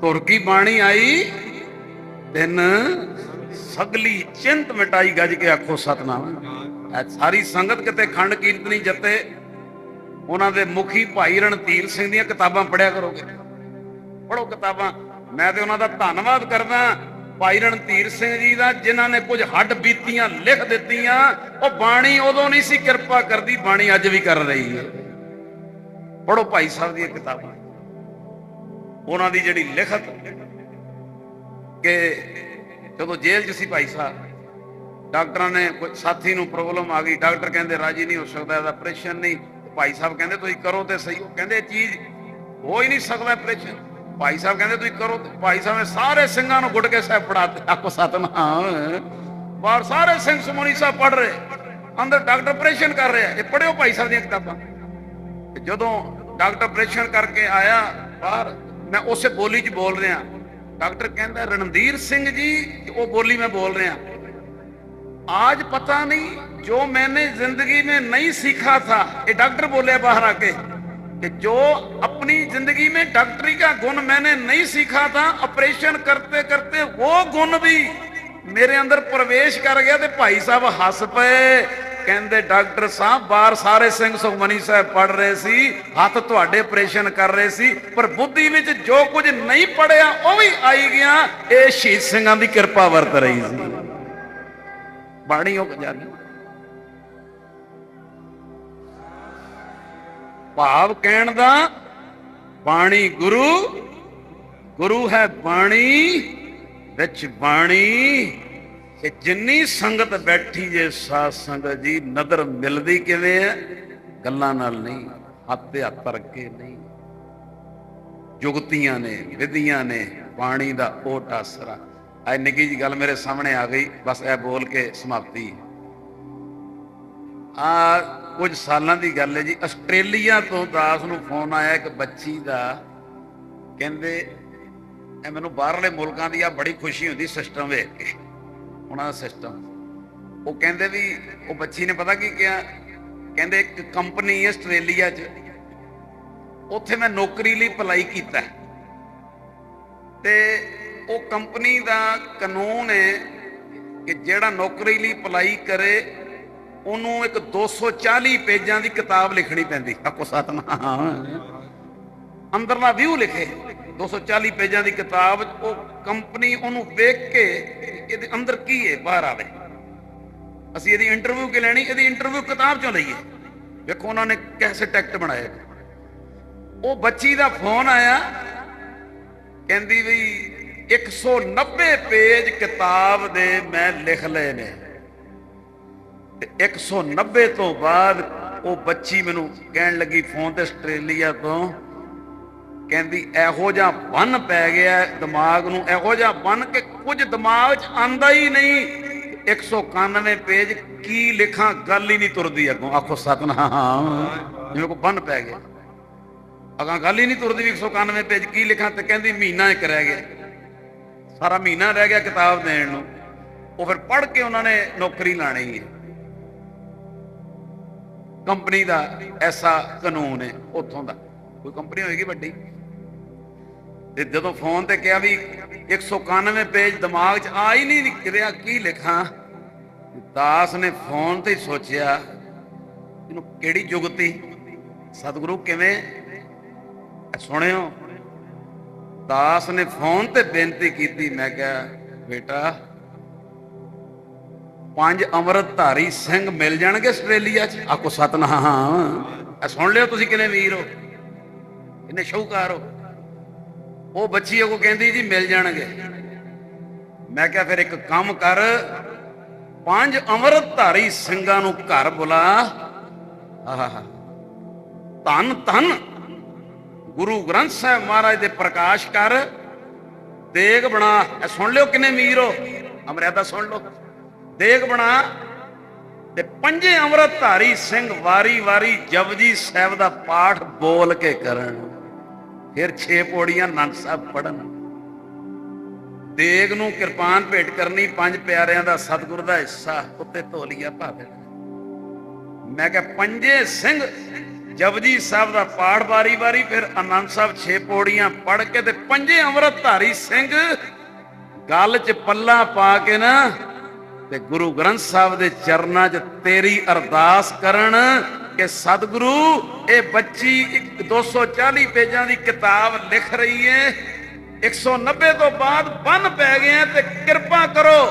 A: ਤੁਰ ਕੀ ਬਾਣੀ ਆਈ? ਤਿੰਨ ਸਗਲੀ ਚਿੰਤ ਮਿਟਾਈ ਗੱਜ ਕੇ ਆਖੋ ਸਤਨਾਮ। ਸਾਰੀ ਸੰਗਤ ਕਿਤੇ ਖੰਡ ਕੀਰਤਨੀ ਜੱਤੇ। ਉਹਨਾਂ ਦੇ ਮੁਖੀ ਭਾਈ ਰਣਧੀਰ ਸਿੰਘ ਦੀਆਂ ਕਿਤਾਬਾਂ ਪੜਿਆ ਕਰੋਗੇ। ਪੜੋ ਕਿਤਾਬਾਂ। ਮੈਂ ਤੇ ਉਹਨਾਂ ਦਾ ਧੰਨਵਾਦ ਕਰਦਾ ਭਾਈ ਰਣਧੀਰ ਸਿੰਘ ਜੀ ਦਾ, ਜਿਨ੍ਹਾਂ ਨੇ ਕੁਝ ਹੱਡ ਬੀਤੀਆਂ, ਲਿਖ ਦਿੱਤੀਆਂ, ਉਹ ਬਾਣੀ ਉਦੋਂ ਨਹੀਂ ਸੀ ਕਿਰਪਾ ਕਰਦੀ, ਬਾਣੀ ਅੱਜ ਵੀ ਕਰ ਰਹੀ ਹੈ। ਪੜੋ ਭਾਈ ਸਾਹਿਬ ਦੀਆਂ ਕਿਤਾਬਾਂ। ਉਹਨਾਂ ਦੀ ਜਿਹੜੀ ਲਿਖਤ ਕਿ ਜਦੋਂ ਜੇਲ੍ਹ 'ਚ ਸੀ ਭਾਈ ਸਾਹਿਬ, ਡਾਕਟਰਾਂ ਨੇ ਕੋਈ ਸਾਥੀ ਨੂੰ ਪ੍ਰੋਬਲਮ ਆ ਗਈ, ਡਾਕਟਰ ਕਹਿੰਦੇ ਰਾਜੀ ਨਹੀਂ ਹੋ ਸਕਦਾ, ਇਹਦਾ ਆਪਰੇਸ਼ਨ ਨਹੀਂ। ਭਾਈ ਸਾਹਿਬ ਕਹਿੰਦੇ ਤੁਸੀਂ ਕਰੋ ਤੇ ਸਹੀ, ਉਹ ਕਹਿੰਦੇ ਚੀਜ਼ ਹੋ ਹੀ ਨਹੀਂ ਸਕਦਾ ਆਪਰੇਸ਼ਨ ਭਾਈ ਸਾਹਿਬ ਕਹਿੰਦੇ ਤੁਸੀਂ ਕਰੋ ਭਾਈ ਸਾਹਿਬ ਨੇ ਸਾਰੇ ਸਿੰਘਾਂ ਨੂੰ ਗੁੱਟ ਕੇ ਸਾਹਿਬ ਪੜਾਤੇ ਆਕੋ ਸਤਨਾਮ। ਬਾਹਰ ਸਾਰੇ ਸਿੰਘ ਸਮੋਨੀ ਸਾਹਿਬ ਪੜ ਰਹੇ, ਅੰਦਰ ਡਾਕਟਰ ਆਪਰੇਸ਼ਨ ਕਰ ਰਿਹਾ। ਇਹ ਪੜਿਓ ਭਾਈ ਸਾਹਿਬ ਦੀਆਂ ਕਿਤਾਬਾਂ। ਜਦੋਂ ਡਾਕਟਰ ਆਪਰੇਸ਼ਨ ਕਰਕੇ ਆਇਆ ਬਾਹਰ ਮੈਂ ਉਸੇ ਬੋਲੀ 'ਚ ਬੋਲ ਰਿਹਾ ਡਾਕਟਰ ਕਹਿੰਦਾ ਰਣਧੀਰ ਸਿੰਘ ਜੀ ਉਹ ਬੋਲੀ ਮੈਂ बोल रहा आज पता नहीं जो मैंने जिंदगी में नहीं सीखा था ये डॉक्टर बोले बाहर आके कि जो अपनी जिंदगी में डॉक्टरी का गुण मैंने नहीं सीखा था ऑपरेशन करते करते वो गुण भी ਮੇਰੇ ਅੰਦਰ ਪ੍ਰਵੇਸ਼ ਕਰ ਗਿਆ ਤੇ ਭਾਈ ਸਾਹਿਬ ਹੱਸ ਪਏ ਕਹਿੰਦੇ, ਡਾਕਟਰ ਸਾਹਿਬ, ਬਾਹਰ ਸਾਰੇ ਸਿੰਘ ਸੁਖਮਨੀ ਸਾਹਿਬ ਪੜ ਰਹੇ ਸੀ, ਹੱਥ ਤੁਹਾਡੇ ਆਪਰੇਸ਼ਨ ਕਰ ਰਹੇ ਸੀ, ਪਰ ਬੁੱਧੀ ਵਿੱਚ ਜੋ ਕੁਝ ਨਹੀਂ ਪੜਿਆ ਉਹ ਵੀ ਆਈ ਗਿਆ। ਇਹ ਸ਼ਹੀਦ ਸਿੰਘਾਂ ਦੀ ਕਿਰਪਾ ਵਰਤ ਰਹੀ ਸੀ। ਬਾਣੀ ਉਹ ਜਾਨੀ ਭਾਵ ਕਹਿਣ ਦਾ, ਬਾਣੀ ਗੁਰੂ ਗੁਰੂ ਹੈ ਬਾਣੀ, ਵਿੱਚ ਬਾਣੀ ਕਿ ਜਿੰਨੀ ਸੰਗਤ ਬੈਠੀ ਜੇ ਸਾਧ ਸੰਗਤ ਜੀ, ਨਦਰ ਮਿਲਦੀ ਕਿਵੇਂ ਹੈ ਗੱਲਾਂ ਨਾਲ ਨਹੀਂ, ਹੱਥ ਤੇ ਹੱਥ ਰੱਖ ਕੇ ਨਹੀਂ। ਜੁਗਤੀਆਂ ਨੇ, ਵਿਧੀਆਂ ਨੇ ਪਾਣੀ ਦਾ ਓਟ ਆਸਰਾ। ਅੱਜ ਨਿੱਕੀ ਜੀ ਗੱਲ ਮੇਰੇ ਸਾਹਮਣੇ ਆ ਗਈ, ਬਸ ਇਹ ਬੋਲ ਕੇ ਸਮਾਪਤੀ। ਆ ਕੁਝ ਸਾਲਾਂ ਦੀ ਗੱਲ ਹੈ ਜੀ, ਆਸਟ੍ਰੇਲੀਆ ਤੋਂ ਦਾਸ ਨੂੰ ਫੋਨ ਆਇਆ, ਇੱਕ ਬੱਚੀ ਦਾ। ਕਹਿੰਦੇ, ਇਹ ਮੈਨੂੰ ਬਾਹਰਲੇ ਮੁਲਕਾਂ ਦੀ ਆ, ਬੜੀ ਖੁਸ਼ੀ ਹੁੰਦੀ ਸਿਸਟਮ ਵੇਖ ਕੇ। ਉਹਨਾਂ ਦਾ ਸਿਸਟਮ ਉਹ ਕਹਿੰਦੇ ਵੀ, ਉਹ ਬੱਚੀ ਨੇ ਪਤਾ ਕੀ ਕਿਹਾ? ਕਹਿੰਦੇ ਇੱਕ ਕੰਪਨੀ ਹੈ ਆਸਟ੍ਰੇਲੀਆ 'ਚ। ਉੱਥੇ ਮੈਂ ਨੌਕਰੀ ਲਈ ਅਪਲਾਈ ਕੀਤਾ। ਤੇ ਉਹ ਕੰਪਨੀ ਦਾ ਕਾਨੂੰਨ ਹੈ ਕਿ ਜਿਹੜਾ ਨੌਕਰੀ ਲਈ ਅਪਲਾਈ ਕਰੇ, ਉਹਨੂੰ ਇੱਕ 240 ਪੇਜਾਂ ਦੀ ਕਿਤਾਬ ਲਿਖਣੀ ਪੈਂਦੀ। ਆਕੋ ਸਤਨਾਮ। ਅੰਦਰਲਾ ਵਿਊ ਲਿਖੇ। 240 ਪੇਜਾਂ ਦੀ ਕਿਤਾਬ, ਉਹ ਕੰਪਨੀ ਉਹਨੂੰ ਵੇਖ ਕੇ ਇਹਦੇ ਅੰਦਰ ਕੀ ਹੈ ਬਾਹਰ ਆਵੇ। ਅਸੀਂ ਇਹਦੀ ਇੰਟਰਵਿਊ ਕਿ ਲੈਣੀ? ਇਹਦੀ ਇੰਟਰਵਿਊ ਕਿਤਾਬ ਚੋਂ ਲਈਏ। ਵੇਖੋ, ਉਹਨਾਂ ਨੇ ਕੈਸੇ ਟੈਕਟ ਬਣਾਇਆ। ਉਹ ਬੱਚੀ ਦਾ ਫੋਨ ਆਇਆ, ਕਹਿੰਦੀ ਵੀ 190 ਪੇਜ ਕਿਤਾਬ ਦੇ ਮੈਂ ਲਿਖ ਲਏ ਨੇ। ਤੇ 190 ਤੋਂ ਬਾਅਦ ਉਹ ਬੱਚੀ ਮੈਨੂੰ ਕਹਿਣ ਲੱਗੀ, ਫੋਨ ਤੇ ਆਸਟ੍ਰੇਲੀਆ ਤੋਂ ਕਹਿੰਦੀ ਇਹੋ ਜਿਹਾ ਬੰਨ ਪੈ ਗਿਆ ਦਿਮਾਗ ਨੂੰ, ਇਹੋ ਜਿਹਾ ਬੰਨ ਕੇ ਕੁਝ ਦਿਮਾਗ 'ਚ ਆਂਦਾ ਹੀ ਨਹੀਂ। 191 ਪੇਜ ਕੀ ਲਿਖਾਂ, ਗੱਲ ਹੀ ਨਹੀਂ ਤੁਰਦੀ ਅੱਗੋਂ। ਆਖੋ ਸਤਨਾਮ, ਜਿਵੇਂ ਕੋ ਬੰਨ ਪੈ ਗਿਆ। ਅਗਾਂ ਗੱਲ ਹੀ ਨਹੀਂ ਤੁਰਦੀ 191 ਪੇਜ ਕੀ ਲਿਖਾਂ ਤੇ ਕਹਿੰਦੀ ਮਹੀਨਾ ਇੱਕ ਰਹਿ ਗਿਆ। ਸਾਰਾ ਮਹੀਨਾ ਰਹਿ ਗਿਆ ਕਿਤਾਬ ਦੇਣ ਨੂੰ। ਉਹ ਫਿਰ ਪੜ੍ਹ ਕੇ ਉਹਨਾਂ ਨੇ ਨੌਕਰੀ ਲਾਣੀ ਹੈ। ਕੰਪਨੀ ਦਾ ਐਸਾ ਕਾਨੂੰਨ ਹੈ, ਉੱਥੋਂ ਦਾ। ਕੋਈ ਕੰਪਨੀ ਹੋਏਗੀ ਵੱਡੀ? ਤੇ ਜਦੋਂ ਫੋਨ ਤੇ ਕਿਹਾ ਵੀ 191 ਪੇਜ ਦਿਮਾਗ 'ਚ ਆ ਹੀ ਨਹੀਂ ਨਿਕਲਿਆ, ਕੀ ਲਿਖਾਂ? ਦਾਸ ਨੇ ਫੋਨ ਤੇ ਸੋਚਿਆ, ਇਹਨੂੰ ਕਿਹੜੀ ਜੁਗਤੀ ਸਤਿਗੁਰੂ ਕਿਵੇਂ? ਸੁਣਿਓ, ਦਾਸ ਨੇ ਫੋਨ ਤੇ ਬੇਨਤੀ ਕੀਤੀ, ਮੈਂ ਕਿਹਾ, ਬੇਟਾ, ਪੰਜ ਅੰਮ੍ਰਿਤਧਾਰੀ ਸਿੰਘ ਮਿਲ ਜਾਣਗੇ ਆਸਟ੍ਰੇਲੀਆ 'ਚ? ਆਕੋ ਸਤਨਾਮ। ਆ ਸੁਣ ਲਿਓ ਤੁਸੀਂ ਕਿਨੇ ਵੀਰ ਹੋ। ਕਿੰਨੇ ਸ਼ੌਕਾਰ ਹੋ। ਉਹ ਬੱਚੀ ਉਹ ਕਹਿੰਦੀ ਜੀ ਮਿਲ ਜਾਣਗੇ। ਮੈਂ ਕਿਹਾ ਫਿਰ ਇੱਕ ਕੰਮ ਕਰ, ਪੰਜ ਅੰਮ੍ਰਿਤਧਾਰੀ ਸਿੰਘਾਂ ਨੂੰ ਘਰ ਬੁਲਾ। ਆਹਾ ਧੰਨ ਧੰਨ। ਗੁਰੂ ਗ੍ਰੰਥ ਸਾਹਿਬ ਮਹਾਰਾਜ ਦੇ ਪ੍ਰਕਾਸ਼ ਕਰ। ਦੇਗ ਬਣਾ। ਇਹ ਸੁਣ ਲਿਓ ਕਿੰਨੇ ਮੀਰ ਹੋ। ਅਮਰਿਆਦਾ ਸੁਣ ਲਓ। ਦੇਗ ਬਣਾ। ਤੇ ਪੰਜੇ ਅੰਮ੍ਰਿਤਧਾਰੀ ਸਿੰਘ ਵਾਰੀ-ਵਾਰੀ ਜਪਜੀ ਸਾਹਿਬ ਦਾ ਪਾਠ ਬੋਲ ਕੇ ਕਰਨ। ਫਿਰ ਛੇ ਪੌੜੀਆਂ ਨੰਦ ਸਾਹਿਬ ਪੜਨ ਦੇਗ ਨੂੰ ਕਿਰਪਾਨ ਭੇਟ ਕਰਨੀ, ਪੰਜ ਪਿਆਰਿਆਂ ਦਾ ਸਤਿਗੁਰ ਦਾ ਹਿੱਸਾ, ਉੱਤੇ ਧੋਲੀਆ ਪਾ ਮੈਂ ਕਿਹਾ, ਪੰਜੇ ਸਿੰਘ, ਜਪਜੀ ਸਾਹਿਬ ਦਾ ਪਾਠ ਵਾਰੀ-ਵਾਰੀ ਫਿਰ ਆਨੰਦ ਸਾਹਿਬ ਛੇ ਪੌੜੀਆਂ ਪੜ ਕੇ ਤੇ ਪੰਜੇ ਅੰਮ੍ਰਿਤਧਾਰੀ ਸਿੰਘ ਗੱਲ 'ਚ ਪੱਲਾ ਪਾ ਕੇ ਨਾ, ਤੇ ਗੁਰੂ ਗ੍ਰੰਥ ਸਾਹਿਬ ਦੇ ਚਰਨਾਂ 'ਚ ਤੇਰੀ ਅਰਦਾਸ ਕਰਨ ਕਿ ਸਤਿਗੁਰੂ, ਇਹ ਬੱਚੀ ਇੱਕ 240 ਪੇਜਾਂ ਦੀ ਕਿਤਾਬ ਲਿਖ ਰਹੀ ਏ। 190 ਤੋਂ ਬਾਅਦ ਬੰਨ ਪੈ ਗਏ ਤੇ ਕਿਰਪਾ ਕਰੋ।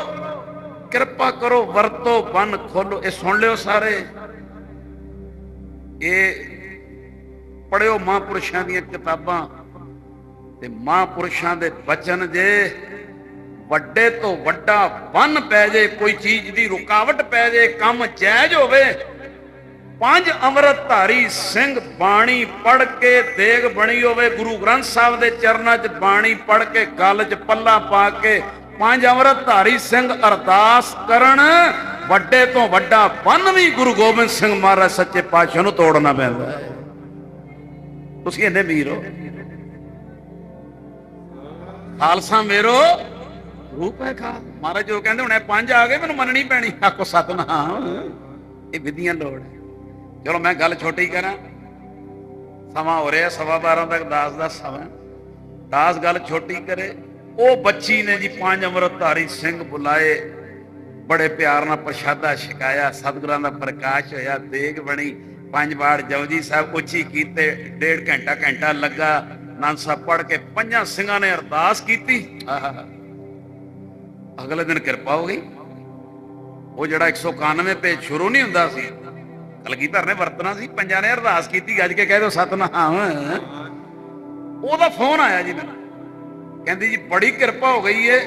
A: ਕਿਰਪਾ ਕਰੋ, ਵਰਤੋ, ਬੰਨ ਖੋਲੋ ਇਹ ਸੁਣ ਲਿਓ ਸਾਰੇ। ਇਹ ਪੜਿਓ ਮਹਾਂਪੁਰਸ਼ਾਂ ਦੀਆਂ ਕਿਤਾਬਾਂ ਤੇ ਮਹਾਂਪੁਰਸ਼ਾਂ ਦੇ ਬਚਨ ਜੇ ਵੱਡੇ ਤੋਂ ਵੱਡਾ ਬੰਨ ਪੈ ਜੇ, ਕੋਈ ਚੀਜ਼ ਦੀ ਰੁਕਾਵਟ ਪੈ ਜੇ, ਕੰਮ ਜਾਇਜ਼ ਹੋਵੇ ਪੰਜ ਅੰਮ੍ਰਿਤਧਾਰੀ ਸਿੰਘ ਬਾਣੀ ਪੜ ਕੇ ਦੇਗ ਬਣੀ ਹੋਵੇ, ਗੁਰੂ ਗ੍ਰੰਥ ਸਾਹਿਬ ਦੇ ਚਰਨਾਂ 'ਚ ਬਾਣੀ ਪੜ ਕੇ, ਗੱਲ 'ਚ ਪੱਲਾ ਪਾ ਕੇ ਪੰਜ ਅੰਮ੍ਰਿਤਧਾਰੀ ਸਿੰਘ ਅਰਦਾਸ ਕਰਨ, ਵੱਡੇ ਤੋਂ ਵੱਡਾ ਬੰਨ ਵੀ ਗੁਰੂ ਗੋਬਿੰਦ ਸਿੰਘ ਮਹਾਰਾਜ ਸੱਚੇ ਪਾਤਸ਼ਾਹ ਨੂੰ ਤੋੜਨਾ ਪੈਂਦਾ ਹੈ। ਤੁਸੀਂ ਇਹਨੇ ਵੀਰ ਹੋ। ਖਾਲਸਾ ਮੇਰੋ ਰੂਪ ਹੈ ਖਾ। ਮਹਾਰਾਜ ਜੋ ਕਹਿੰਦੇ ਹੁਣ ਇਹ ਪੰਜ ਆ ਗਏ, ਮੈਨੂੰ ਮੰਨਣੀ ਪੈਣੀ। ਆਕੋ ਸਤਨਾਮ। ਇਹ ਵਿਧੀਆਂ ਲੋੜ ਹੈ। ਚਲੋ ਮੈਂ ਗੱਲ ਛੋਟੀ ਕਰਾਂ। ਸਮਾਂ ਹੋ ਰਿਹਾ, ਸਵਾ 12 ਤੱਕ ਦਾਸ ਦਾ ਸਮਾਂ। ਦਾਸ ਗੱਲ ਛੋਟੀ ਕਰੇ। ਉਹ ਬੱਚੀ ਨੇ ਜੀ ਪੰਜ ਅੰਮ੍ਰਿਤਧਾਰੀ ਸਿੰਘ ਬੁਲਾਏ। ਬੜੇ ਪਿਆਰ ਨਾਲ ਪ੍ਰਸ਼ਾਦਾ ਛਕਾਇਆ। ਸਤਿਗੁਰਾਂ ਦਾ ਪ੍ਰਕਾਸ਼ ਹੋਇਆ ਤੇਗ ਬਣੀ। ਪੰਜ ਵਾਰ ਜਪਜੀ ਸਾਹਿਬ ਉੱਚੀ ਕੀਤੇ। ਡੇਢ ਘੰਟਾ ਘੰਟਾ ਲੱਗਾ। ਆਨੰਦ ਸਾਹਿਬ ਪੜ੍ਹ ਕੇ ਪੰਜਾਂ ਸਿੰਘਾਂ ਨੇ ਅਰਦਾਸ ਕੀਤੀ। ਅਗਲੇ ਦਿਨ ਕਿਰਪਾ ਹੋ ਗਈ। ਉਹ ਜਿਹੜਾ 191 ਪੇਜ ਸ਼ੁਰੂ ਨਹੀਂ ਹੁੰਦਾ ਸੀ ਕਲਗੀਧਰ ਨੇ ਵਰਤਣਾ ਸੀ, ਪੰਜਾਂ ਨੇ ਅਰਦਾਸ ਕੀਤੀ, ਗੱਜ ਕੇ ਕਹਿ ਦੋ ਸਤਨਾਮ। ਉਹਦਾ ਫੋਨ ਆਇਆ ਜੀ ਮੈਨੂੰ। ਕਹਿੰਦੀ ਜੀ, ਬੜੀ ਕਿਰਪਾ ਹੋ ਗਈ ਏ,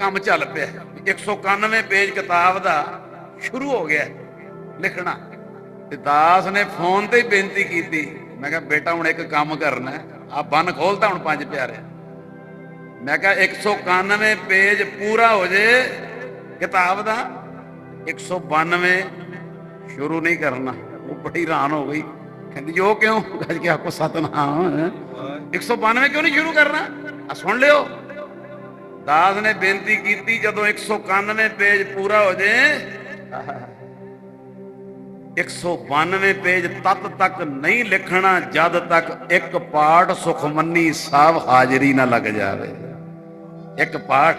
A: ਕੰਮ ਚੱਲ ਪਿਆ। 191 ਪੇਜ ਕਿਤਾਬ ਦਾ ਸ਼ੁਰੂ ਹੋ ਗਿਆ ਲਿਖਣਾ। ਤੇ ਦਾਸ ਨੇ ਫੋਨ ਤੇ ਹੀ ਬੇਨਤੀ ਕੀਤੀ। ਮੈਂ ਕਿਹਾ, ਬੇਟਾ, ਹੁਣ ਇੱਕ ਕੰਮ ਕਰਨਾ ਆ ਬੰਨ ਖੋਲਤਾ ਹੁਣ ਪੰਜ ਪਿਆਰੇ। ਮੈਂ ਕਿਹਾ 191 ਪੇਜ ਪੂਰਾ ਹੋ ਜੇ ਕਿਤਾਬ ਦਾ 192 ਸ਼ੁਰੂ ਨਹੀਂ ਕਰਨਾ। ਉਹ ਬੜੀ ਹੈਰਾਨ ਹੋ ਗਈ। ਕਹਿੰਦੀ, ਜੋ ਕਿਉਂ? ਗੱਜ ਕੇ ਆਪਕੋ ਸਤਨਾਮ 192 ਕਿਉਂ ਨਹੀਂ ਸ਼ੁਰੂ ਕਰਨਾ? ਸੁਣ ਲਿਓ। ਦਾਸ ਨੇ ਬੇਨਤੀ ਕੀਤੀ, ਜਦੋਂ 191 ਪੇਜ ਪੂਰਾ ਹੋ ਜੇ 192 ਪੇਜ ਤਤ ਤੱਕ ਨਹੀਂ ਲਿਖਣਾ, ਜਦ ਤੱਕ ਇੱਕ ਪਾਠ ਸੁਖਮਨੀ ਸਾਹਿਬ ਹਾਜ਼ਰੀ ਨਾ ਲੱਗ ਜਾਵੇ। ਇੱਕ ਪਾਠ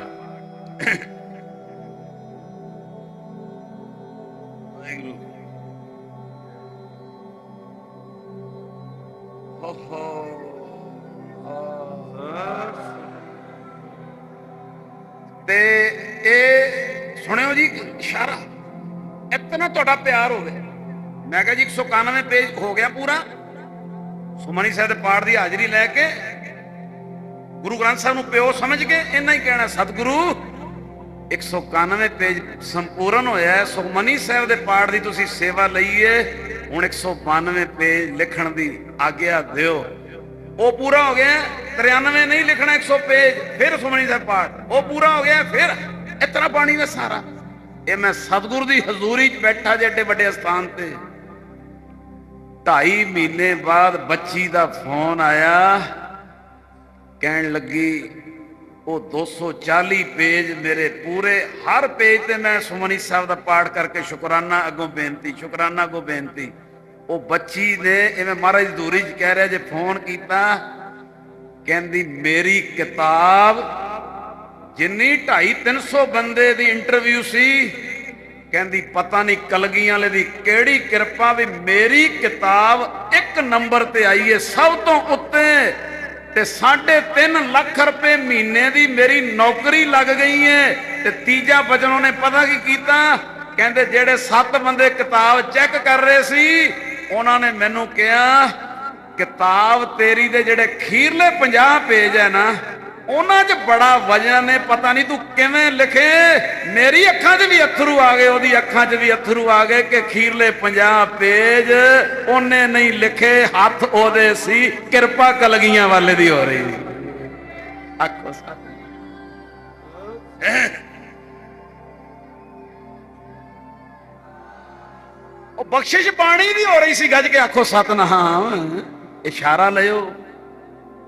A: ਤੇ ਇਹ ਸੁਣਿਓ ਜੀ ਇਸ਼ਾਰਾ, ਇਤਨਾ ਤੁਹਾਡਾ ਪਿਆਰ ਹੋਵੇ। ਮੈਂ ਕਿਹਾ ਜੀ 191 ਪੇਜ ਹੋ ਗਿਆ ਪੂਰਾ। ਸੁਮਨੀ ਸਾਹਿਬ ਦੇ ਪਾਠ ਦੀ ਹਾਜ਼ਰੀ ਲੈ ਕੇ ਗੁਰੂ ਗ੍ਰੰਥ ਸਾਹਿਬ ਨੂੰ ਪਿਓ ਸਮਝ ਕੇ ਇੰਨਾ ਹੀ ਕਹਿਣਾ, ਸਤਿਗੁਰੂ 191 ਪੇਜ ਸੰਪੂਰਨ ਹੋਇਆ ਹੈ। ਸੁਖਮਨੀ ਸਾਹਿਬ ਦੇ ਪਾਠ ਦੀ ਤੁਸੀਂ ਸੇਵਾ ਲਈਏ। ਹੁਣ 192 ਪੇਜ ਲਿਖਣ ਦੀ ਆਗਿਆ ਦਿਓ। ਉਹ ਪੂਰਾ ਹੋ ਗਿਆ 93 ਨਹੀਂ ਲਿਖਣਾ 100 ਪੇਜ, ਫਿਰ ਸੁਖਮਨੀ ਸਾਹਿਬ ਪਾਠ। ਉਹ ਪੂਰਾ ਹੋ ਗਿਆ, ਫਿਰ ਇਤਨਾ ਪਾਣੀ ਦਾ ਸਾਰਾ। ਇਹ ਮੈਂ ਸਤਿਗੁਰੂ ਦੀ ਹਜ਼ੂਰੀ 'ਚ ਬੈਠਾ ਜੇ ਏਡੇ ਵੱਡੇ ਸਥਾਨ ਤੇ। ਢਾਈ ਮਹੀਨੇ ਬਾਅਦ ਬੱਚੀ ਦਾ ਫੋਨ ਆਇਆ, ਕਹਿਣ ਲੱਗੀ ਉਹ 240 ਪੇਜ ਮੇਰੇ ਪੂਰੇ ਹਰ ਪੇਜ ਤੇ ਮੈਂ ਸੁਮਨੀ ਸਾਹਿਬ ਦਾ ਪਾਠ ਕਰਕੇ ਸ਼ੁਕਰਾਨਾ, ਅੱਗੋਂ ਬੇਨਤੀ, ਸ਼ੁਕਰਾਨਾ, ਅੱਗੋਂ ਬੇਨਤੀ। ਉਹ ਬੱਚੀ ਨੇ, ਇਵੇਂ ਮਹਾਰਾਜ ਦੂਰੀ 'ਚ ਕਹਿ ਰਿਹਾ, ਜੇ ਫੋਨ ਕੀਤਾ, ਕਹਿੰਦੀ, ਮੇਰੀ ਕਿਤਾਬ ਜਿੰਨੀ 2.5 300 ਬੰਦੇ ਦੀ ਇੰਟਰਵਿਊ ਸੀ, ਕਹਿੰਦੀ, ਪਤਾ ਨਹੀਂ ਕਲਗੀਆਂ ਵਾਲੇ ਦੀ ਕਿਹੜੀ ਕਿਰਪਾ ਵੀ ਮੇਰੀ ਕਿਤਾਬ ਇੱਕ ਨੰਬਰ ਤੇ ਆਈ ਏ, ਸਭ ਤੋਂ ਉੱਤੇ। ਤੇ 3.5 ਲੱਖ ਰੁਪਏ ਮਹੀਨੇ ਦੀ ਮੇਰੀ ਨੌਕਰੀ ਲੱਗ ਗਈ ਏ। ਤੇ ਤੀਜਾ ਵਚਨ ਉਹਨੇ ਪਤਾ ਕੀ ਕੀਤਾ? ਕਹਿੰਦੇ, ਜਿਹੜੇ ਸੱਤ ਬੰਦੇ ਕਿਤਾਬ ਚੈੱਕ ਕਰ ਰਹੇ ਸੀ, ਉਹਨਾਂ ਨੇ ਮੈਨੂੰ ਕਿਹਾ, ਕਿਤਾਬ ਤੇਰੀ ਦੇ ਜਿਹੜੇ ਖੀਰਲੇ 50 ਪੇਜ ਹੈ ਨਾ ਉਹਨਾਂ 'ਚ ਬੜਾ ਵਜਨ ਨੇ, ਪਤਾ ਨਹੀਂ ਤੂੰ ਕਿਵੇਂ ਲਿਖੇ। ਮੇਰੀ ਅੱਖਾਂ 'ਚ ਵੀ ਅਥਰੂ ਆ ਗਏ, ਉਹਦੀ ਅੱਖਾਂ 'ਚ ਵੀ ਅਥਰੂ ਆ ਗਏ ਕਿ ਖੀਰਲੇ 50 ਪੇਜ ਉਹਨੇ ਨਹੀਂ ਲਿਖੇ, ਹੱਥ ਉਹਦੇ ਸੀ, ਕਿਰਪਾ ਕਲਗੀਆਂ ਵਾਲੇ ਦੀ ਹੋ ਰਹੀ। ਆਖੋ ਸਤ ਉਹ ਬਖਸ਼ਿਸ਼ ਪਾਣੀ ਦੀ ਹੋ ਰਹੀ ਸੀ ਗੱਜ ਕੇ, ਆਖੋ ਸਤਨਾਮ। ਇਸ਼ਾਰਾ ਲਿਓ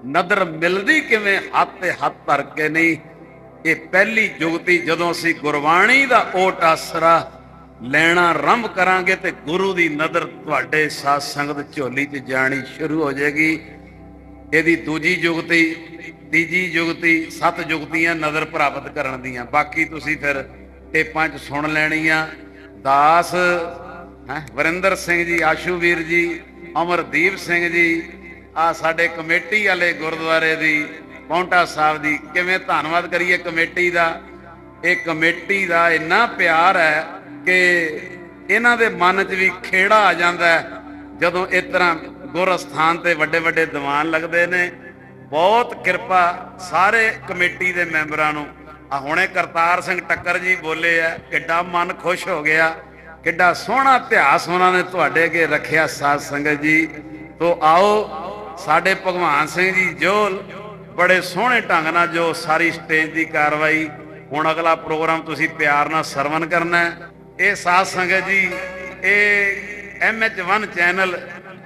A: ਨਦਰ ਮਿਲਦੀ ਕਿਵੇਂ? ਹੱਥ ਤੇ ਹੱਥ ਧਰ ਕੇ ਨਹੀਂ। ਇਹ ਪਹਿਲੀ ਜੁਗਤੀ ਜਦੋਂ ਅਸੀਂ ਗੁਰਬਾਣੀ ਦਾ ਓਟ ਆਸਰਾ ਲੈਣਾ ਆਰੰਭ ਕਰਾਂਗੇ ਤੇ ਗੁਰੂ ਦੀ ਨਦਰ ਤੁਹਾਡੇ ਸਾਧ ਸੰਗਤ ਝੋਲੀ 'ਚ ਜਾਣੀ ਸ਼ੁਰੂ ਹੋ ਜਾਏਗੀ। ਇਹਦੀ ਦੂਜੀ ਜੁਗਤੀ ਤੀਜੀ ਜੁਗਤੀ ਸੱਤ ਜੁਗਤੀਆਂ ਨਜ਼ਰ ਪ੍ਰਾਪਤ ਕਰਨ ਦੀਆਂ। ਬਾਕੀ ਤੁਸੀਂ ਫਿਰ ਟੇਪਾਂ 'ਚ ਸੁਣ ਲੈਣੀਆਂ। ਦਾਸ, ਹੈ, ਵਰਿੰਦਰ ਸਿੰਘ ਜੀ ਆਸ਼ੂਵੀਰ ਜੀ, ਅਮਰਦੀਪ ਸਿੰਘ ਜੀ ਆ ਸਾਡੇ ਕਮੇਟੀ ਵਾਲੇ ਗੁਰਦੁਆਰੇ ਦੀ, ਪੌਂਟਾ ਸਾਹਿਬ ਦੀ, ਕਿਵੇਂ ਧੰਨਵਾਦ ਕਰੀਏ ਕਮੇਟੀ ਦਾ? ਇਹ ਕਮੇਟੀ ਦਾ ਇੰਨਾ ਪਿਆਰ ਹੈ ਕਿ ਇਹਨਾਂ ਦੇ ਮਨ 'ਚ ਵੀ ਖੇੜਾ ਆ ਜਾਂਦਾ ਜਦੋਂ ਇਸ ਤਰ੍ਹਾਂ ਗੁਰ ਅਸਥਾਨ ਤੇ ਵੱਡੇ ਵੱਡੇ ਦੀਵਾਨ ਲੱਗਦੇ ਨੇ। ਬਹੁਤ ਕਿਰਪਾ ਸਾਰੇ ਕਮੇਟੀ ਦੇ ਮੈਂਬਰਾਂ ਨੂੰ। ਆ ਹੁਣੇ ਕਰਤਾਰ ਸਿੰਘ ਟੱਕਰ ਜੀ ਬੋਲੇ ਆ, ਕਿੱਡਾ ਮਨ ਖੁਸ਼ ਹੋ ਗਿਆ, ਕਿੱਡਾ ਸੋਹਣਾ ਇਤਿਹਾਸ ਉਹਨਾਂ ਨੇ ਤੁਹਾਡੇ ਅੱਗੇ ਰੱਖਿਆ ਸਾਧ ਸੰਗਤ ਜੀ। ਤੋਂ ਆਓ ਸਾਡੇ ਭਗਵਾਨ ਸਿੰਘ ਜੀ ਜੋਲ ਬੜੇ ਸੋਹਣੇ ਢੰਗ ਨਾਲ ਜੋ ਸਾਰੀ ਸਟੇਜ ਦੀ ਕਾਰਵਾਈ, ਹੁਣ ਅਗਲਾ ਪ੍ਰੋਗਰਾਮ ਤੁਸੀਂ ਪਿਆਰ ਨਾਲ ਸਰਵਨ ਕਰਨਾ ਇਹ ਸਾਧ ਸੰਗਤ ਜੀ, ਇਹ MH1 ਚੈਨਲ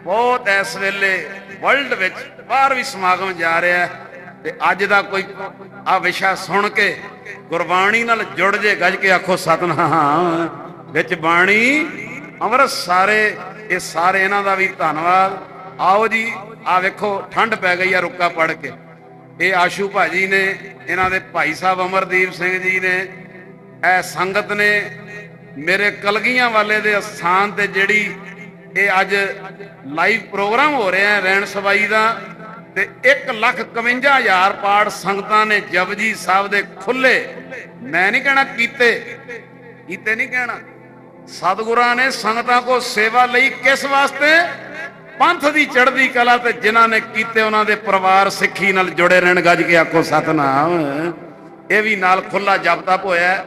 A: ਬਹੁਤ ਇਸ ਵੇਲੇ ਵਰਲਡ ਵਿੱਚ ਬਾਹਰ ਵੀ ਸਮਾਗਮ ਜਾ ਰਿਹਾ ਤੇ ਅੱਜ ਦਾ ਕੋਈ ਆ ਵਿਸ਼ਾ ਸੁਣ ਕੇ ਗੁਰਬਾਣੀ ਨਾਲ ਜੁੜ ਜੇ ਗੱਜ ਕੇ ਆਖੋ, ਸਤਨਾਮ ਵਿੱਚ ਬਾਣੀ, ਅੰਮ੍ਰਿਤ ਸਾਰੇ, ਇਹ ਸਾਰੇ ਇਹਨਾਂ ਦਾ ਵੀ ਧੰਨਵਾਦ। ਆਓ ਜੀ, ਆ ਵੇਖੋ, ਠੰਡ ਪੈ ਗਈ ਆ ਰੁੱਕਾ ਪੜ ਕੇ। ਇਹ ਆਸ਼ੂ ਭਾਜੀ ਨੇ, ਇਹਨਾਂ ਦੇ ਭਾਈ ਸਾਹਿਬ ਅਮਰਦੀਪ ਸਿੰਘ ਜੀ ਨੇ, ਇਹ ਸੰਗਤ ਨੇ ਮੇਰੇ ਕਲਗੀਆਂ ਵਾਲੇ ਦੇ ਸਥਾਨ ਤੇ ਜਿਹੜੀ ਇਹ ਅੱਜ ਲਾਈਵ ਪ੍ਰੋਗਰਾਮ ਹੋ ਰਿਹਾ ਰੈਣ ਸਵਾਈ ਦਾ, ਤੇ 151000 ਪਾਠ ਸੰਗਤਾਂ ਨੇ ਜਪਜੀ ਸਾਹਿਬ ਦੇ ਖੁੱਲੇ। ਮੈਂ ਨਹੀਂ ਕਹਿਣਾ ਕੀਤੇ ਕੀਤੇ ਨਹੀਂ ਕਹਿਣਾ। ਸਤਿਗੁਰਾਂ ਨੇ ਸੰਗਤਾਂ ਕੋ ਸੇਵਾ ਲਈ ਕਿਸ ਵਾਸਤੇ? ਪੰਥ ਦੀ ਚੜ੍ਹਦੀ ਕਲਾ ਤੇ ਜਿਨ੍ਹਾਂ ਨੇ ਕੀਤੇ ਉਹਨਾਂ ਦੇ ਪਰਿਵਾਰ ਸਿੱਖੀ ਨਾਲ ਜੁੜੇ ਰਹਿਣ, ਗੱਜ ਕੇ ਆਖੋ, ਸਤਨਾਮ, ਇਹ ਵੀ ਨਾਲ ਖੁੱਲਾ ਜਪ ਤਪ ਹੋਇਆ